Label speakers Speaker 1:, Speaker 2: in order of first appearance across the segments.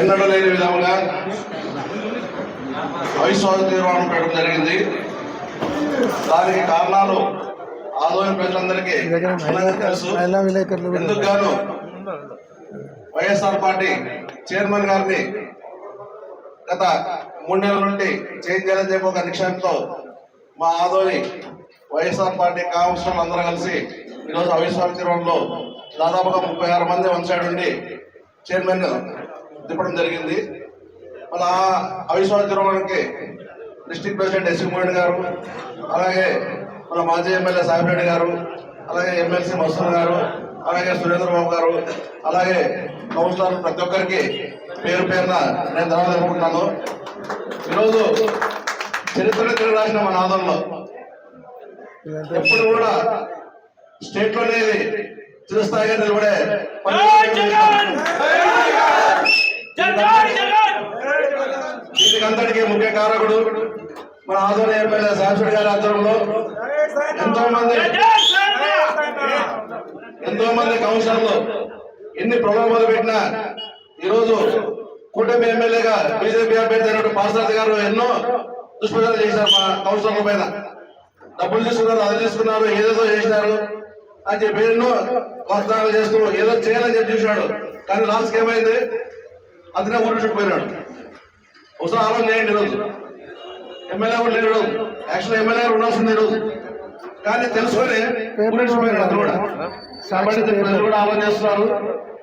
Speaker 1: ఎన్నడూ లేని విధంగా అవిశ్వాస తీర్మానం పెట్టడం జరిగింది. దానికి కారణాలు ఆదాయం ప్రజలందరికీ తెలుసు.
Speaker 2: విలేకరులు
Speaker 1: ఎందుకు గాను వైఎస్ఆర్ పార్టీ చైర్మన్ గారిని గత మూడు నెలల నుండి చేంజ్ చేయాలని చెప్పి ఒక నిక్షేపంతో మా ఆదోని వైఎస్ఆర్ పార్టీ కాంగ్రెస్ అందరూ కలిసి ఈరోజు అవిశ్వాస తీర్మానంలో దాదాపుగా ముప్పై ఆరు మంది వన్ సైడ్ ఉండి చైర్మన్ తిప్పడం జరిగింది. మన అవిశ్వాస తీర్మానానికి డిస్టిక్ ప్రెసిడెంట్ ఎస్వి మోహన్ గారు అలాగే మన మాజీ ఎమ్మెల్యే సాహిబరెడ్డి గారు అలాగే ఎమ్మెల్సీ మసూర్ గారు అలాగే సురేంద్రబాబు గారు అలాగే కౌన్సిలర్ ప్రతి ఒక్కరికి పేరు పేరున నేను ధన్యవాదాలు తెలుపుకుంటున్నాను ఈరోజు చరిత్ర తిరిగి రాసిన మన ఆదంలో ఎప్పుడు కూడా స్టేట్లోనే ఇది చిరస్థాయిగా నిలబడే దీనికి ముఖ్య కారకుడు మన ఆధ్వర్యం ఎమ్మెల్యే శాశ్వత గారి ఆధ్వర్యంలో ఎంతో మంది ఎంతో మంది కౌన్సిలర్లు ఎన్ని ప్రలోభాలు పెట్టినా ఈరోజు కూటమి ఎమ్మెల్యేగా బీజేపీ అభ్యర్థి అయినటువంటి పార్సారథి గారు ఎన్నో దుష్ప్రచారం చేశారు మా కౌన్సిలర్ల పైన. డబ్బులు తీసుకున్నారు అది తీసుకున్నారు ఏదేదో చేసినారు అని చెప్పి ఎన్నో వాగ్దానాలు చేస్తూ ఏదో చేయాలని చెప్పి చూశాడు. కానీ లాస్ట్ ఏమైంది? అతనే ఊరు చుట్టుపోయినాడు ఒకసారి ఆలోచన చేయండి ఈరోజు. ఎమ్మెల్యే కూడా లేడు. యాక్చువల్ ఎమ్మెల్యే ఉండాల్సింది ఈరోజు. కానీ తెలుసుకొని కూడా. కాబట్టి ప్రజలు కూడా ఆలోచన చేస్తున్నారు.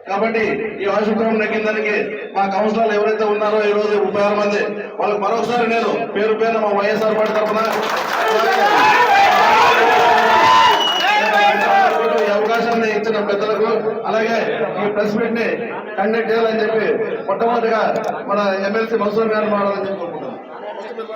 Speaker 1: కాబట్టి ఈ ఆశుభ్రం నెగ్గిందానికి మా కౌన్సిలర్లు ఎవరైతే ఉన్నారో ఈ రోజు ముప్పై ఆరు మంది వాళ్ళకి మరొకసారి నేను పేరు పేరు మా వైఎస్ఆర్ పార్టీ తరఫున అలాగే ఈ ప్రెస్ మీట్ని కండక్ట్ చేయాలని చెప్పి మొట్టమొదటిగా మన ఎమ్మెల్సీ మసూర్ గారిని మాట్లాడాలని చెప్పి